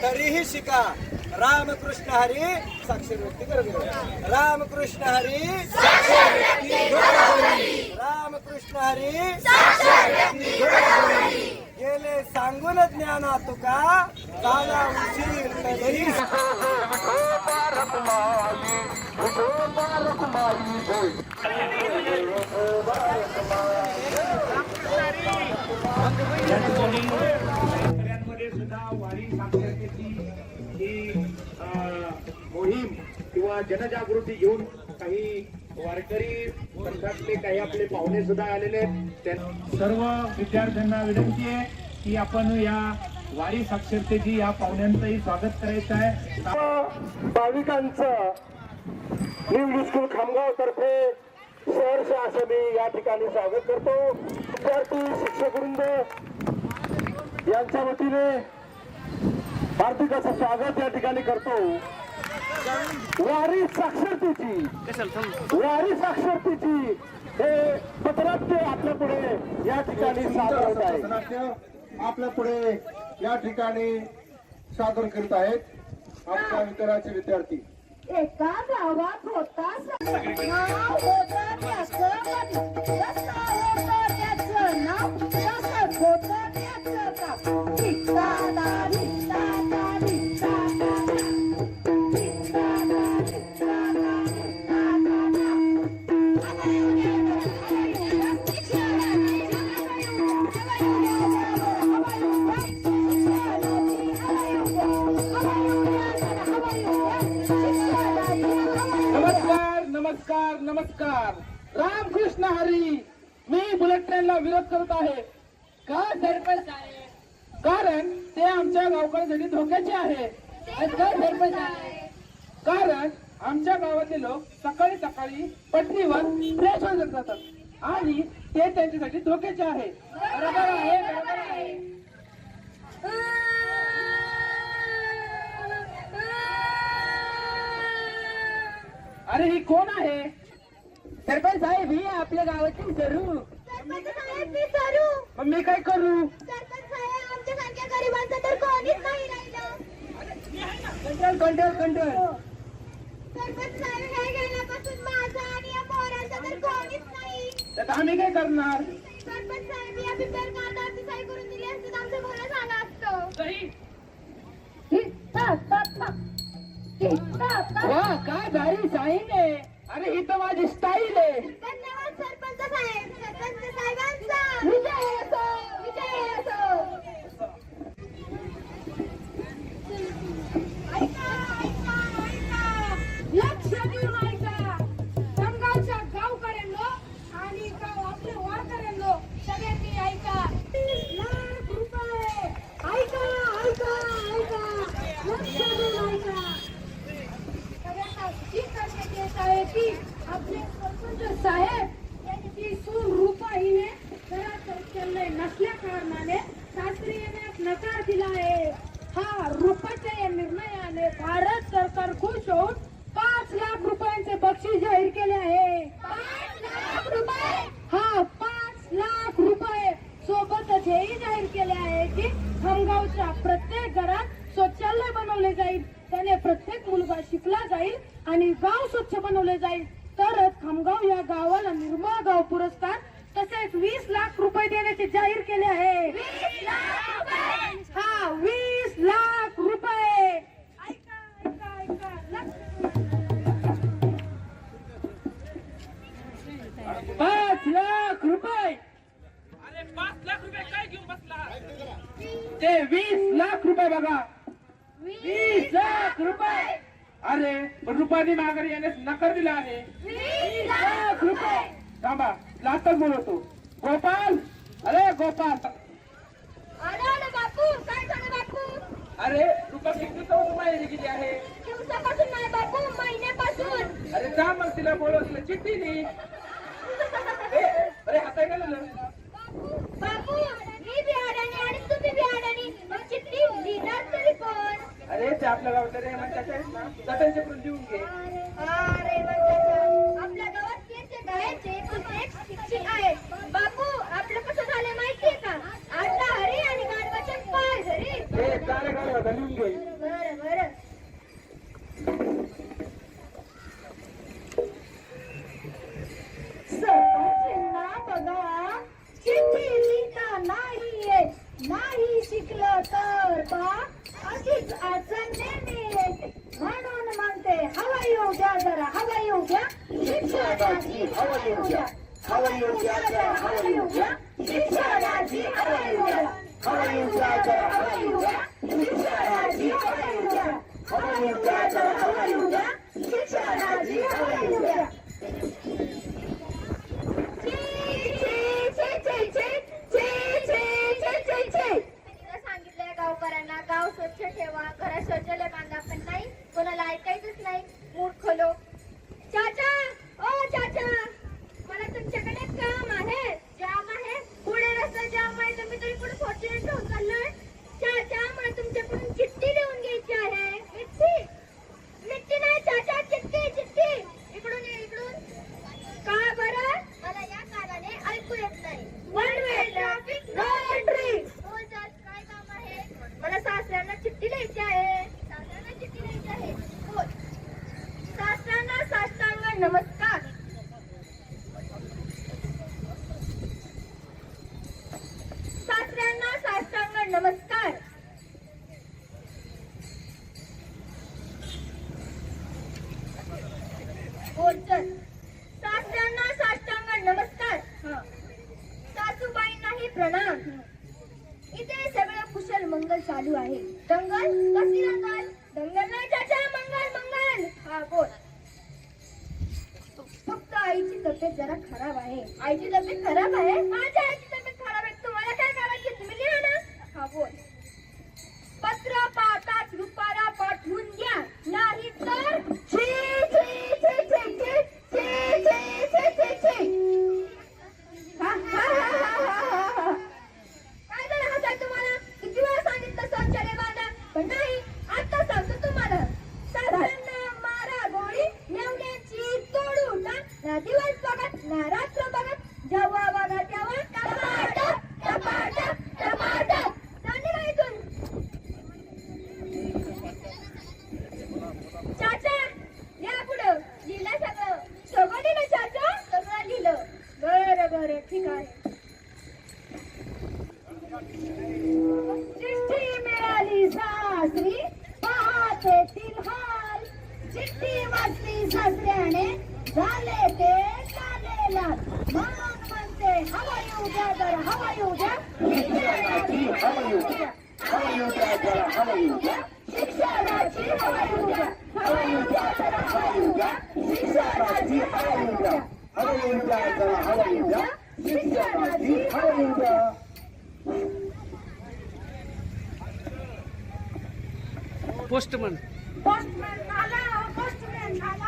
शिका. रामकृष्ण हरी साक्षर व्यक्ती बरोबर रामकृष्ण हरी रामकृष्ण हरी गेले सांगून ज्ञाना तुका झाला उशीर तरी सुद्धा वारी साक्षरतेची ही अं, मोहीम किंवा जनजागृती घेऊन काही वारकरी पंथातले काही आपले पाहुणे सुद्धा आलेले आहेत. सर्व विद्यार्थ्यांना विनंती आहे की आपण या वारी साक्षरतेची या पाहुण्यांचंही स्वागत करायचं आहे. भाविकांचं न्यू स्कूल खामगाव तर्फे सहर्ष असं मी या ठिकाणी स्वागत करतो. विद्यार्थी शिक्षक वृंद यांच्या वतीने हार्दिक असं स्वागत या ठिकाणी करतो. वारी साक्षरतेची. वारी साक्षरतेची हे पथनाट्य आपल्या पुढे या ठिकाणी सादर होत आहे. आपल्या पुढे या ठिकाणी सादर करीत आहेत आमच्या वितराचे विद्यार्थी. एका गावात होता नाव होतं त्याचं नाव कसं होतं सरपंच आहे. कारण ते आमच्या गावकऱ्यांसाठी धोक्याचे आहे. कारण आमच्या गावातले लोक सकाळी सकाळी पटणीवर फ्रेश होत जातात. आणि ते त्यांच्यासाठी धोक्याचे आहे. बरोबर आहे बरोबर आहे. अरे ही कोण आहे? सरपंच साहेब ही आपल्या गावाची जरूर मग मी काय करू? सरपंच साहेब, आमच्यासारख्या गरिबांचं तर कोणीच नाही राहिलं. कंट्रोल कंट्रोल कंट्रोल सरपंच साहेब, हे गेल्यापासून माझं आणि या पोरांचं तर कोणीच नाही. तर आम्ही काय करणार? सरपंच साहेब, या पेपर कागदावरती सही करून दिली असती तर आमचं बरं झालं असतं. वा काय भारी साईन आहे. अरे ही तर माझी स्टाईल आहे. धन्यवाद सरपंच साहेब. सरपंच साहेबांचा. लातच बोलवतो गोपाल! अरे गोपाल! बापू काय झालं बापू? अरे रुपा किती दिवसापासून माहिती किती आहे? दिवसापासून नाही बापू महिन्यापासून. अरे जा मग तिला बोलव तिला चिठ्ठी लिही ए, अरे हाताय का झालं? बापू मी बिहाडानी आणि तुम्ही मग चिठ्ठी लिहिणार तरी कोण अरे ते आपल्या गावातल्या रे म्हणतात ना जटांचे पण लिहून घे. अरे आपल्या गावात तेच एक गावकऱ्यांना गाव स्वच्छ ठेवा घरात शौचालय बांधा पण नाही कोणाला ऐकायचंच नाही. मूड खोलो आईची तब्येत जरा खराब आहे. आईची तब्येत खराब आहे? माझ्या आईची तब्येत खराब आहे. तुम्हाला काय करायची तुम्ही लिहा ना. हा बोल. झाले ते झालेला म्हणून म्हणते हवा येऊ द्या जरा हवा येऊ द्या शिक्षणाची हवा येऊ द्या हवा येऊ द्या जरा हवा येऊ द्या शिक्षणाची हवा येऊ द्या हवा येऊ द्या जरा हवा येऊ द्या शिक्षणाची हवा येऊ द्या हवा येऊ द्या जरा हवा येऊ द्या शिक्षणाची हवा येऊ द्या पोस्टमन पोस्टमॅन आला पोस्टमॅन आला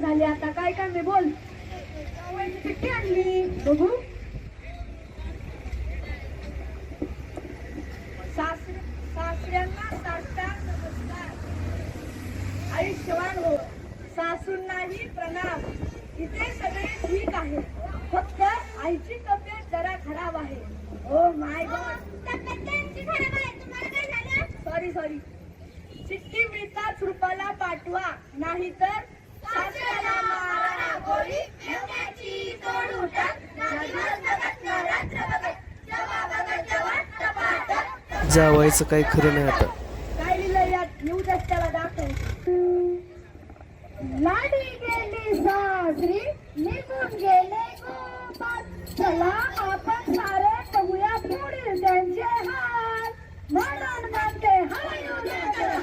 झाली आता काय काय मी बोल जावयाची चिठ्ठी आणली बघू सासरे सासऱ्यांना साष्टांग नमस्कार आयुष्यवान हो सासूंनाही प्रणाम इथे सगळे ठीक आहे फक्त आईची तब्येत जरा खराब आहे. ओ माय गॉड तब्येत त्यांची खराब आहे? तुम्हाला काय झालं? सॉरी सॉरी चिठ्ठी मिळताच रुपाला पाठवा नाहीतर सासऱ्याला मारा. गोळी मेवण्याची तोडू टाक ना दिवस बघत ना रात्र बघत जेव्हा बघत तेव्हा टपाटप जावायचं काही खरं नाही आता. काय लिहिलं यात? न्यूज त्याला दाखव. लाडी गेली सासरी निघून गेले गोपाल चला आपण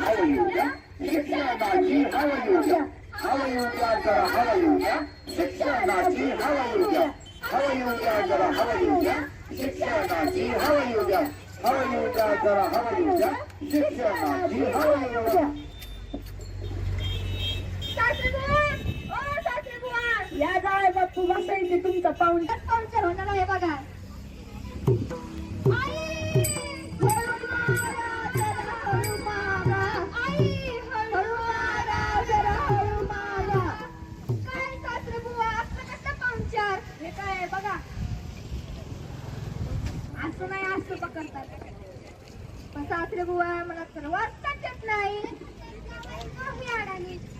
हवयुजा शिक्षणाची हवयुजा हवयुजा जरा हवयुजा शिक्षणाची हवयुजा हवयुजा जरा हवयुजा शिक्षणाची हवयुजा हवयुजा जरा हवयुजा शिक्षणाची हवयुजा या जाय बघ तू बसायची तुमचं पाहुण? पाहुणचार होणार आहे बघा. करतात पण सासरे बुवा म्हणत तर वाचताच येत नाही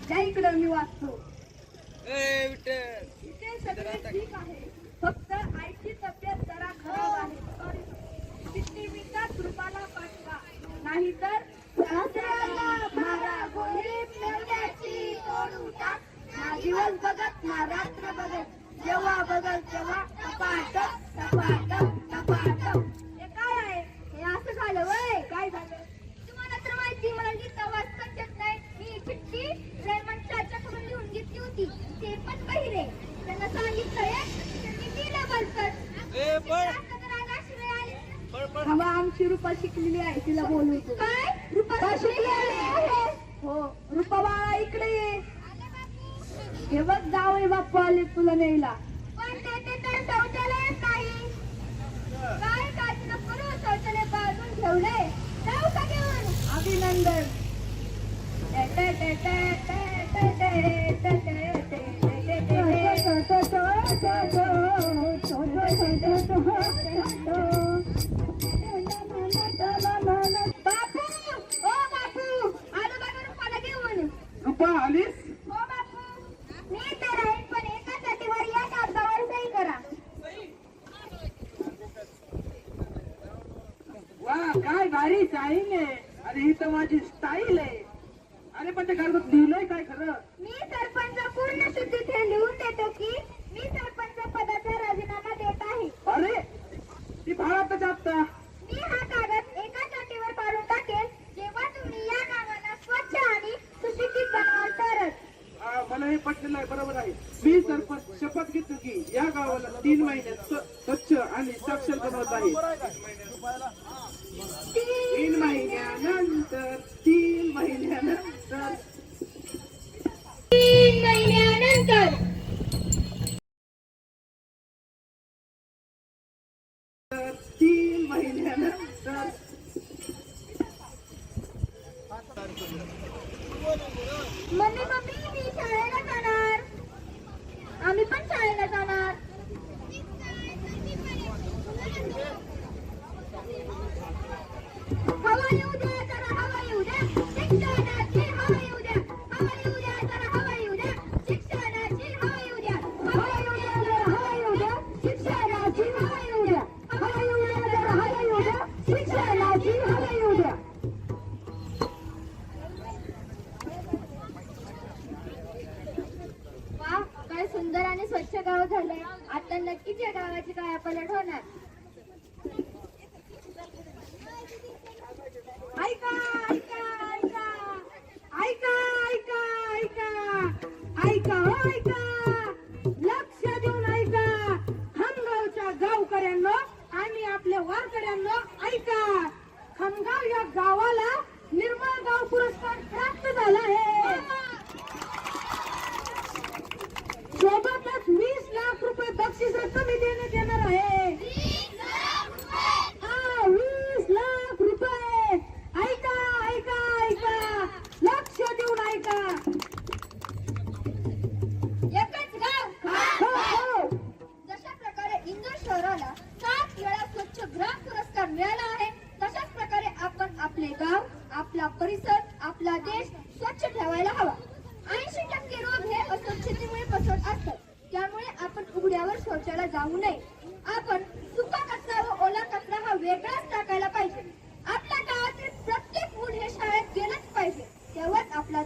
त्या मी वाचतो फक्त आईची तब्येत जरा खराब आहे तिथे मी त्या कृपाला पाठवा नाही तर मारा गोळी तोड उठा दिवस बघत ना रात्र बघत जेव्हा बघल तेव्हा तपाटक तपाटक पण हवा आमची रुपा शिकलेली आहे तिला बोलू काय रुपा आहे. हो रुपा बाळा इकडे ये. हे बघ जावई बाप्पा आले तुला न्यायला. पण ते तर शौचालय नाही. काय काळजी नको अभिनंदन. Thank you.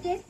け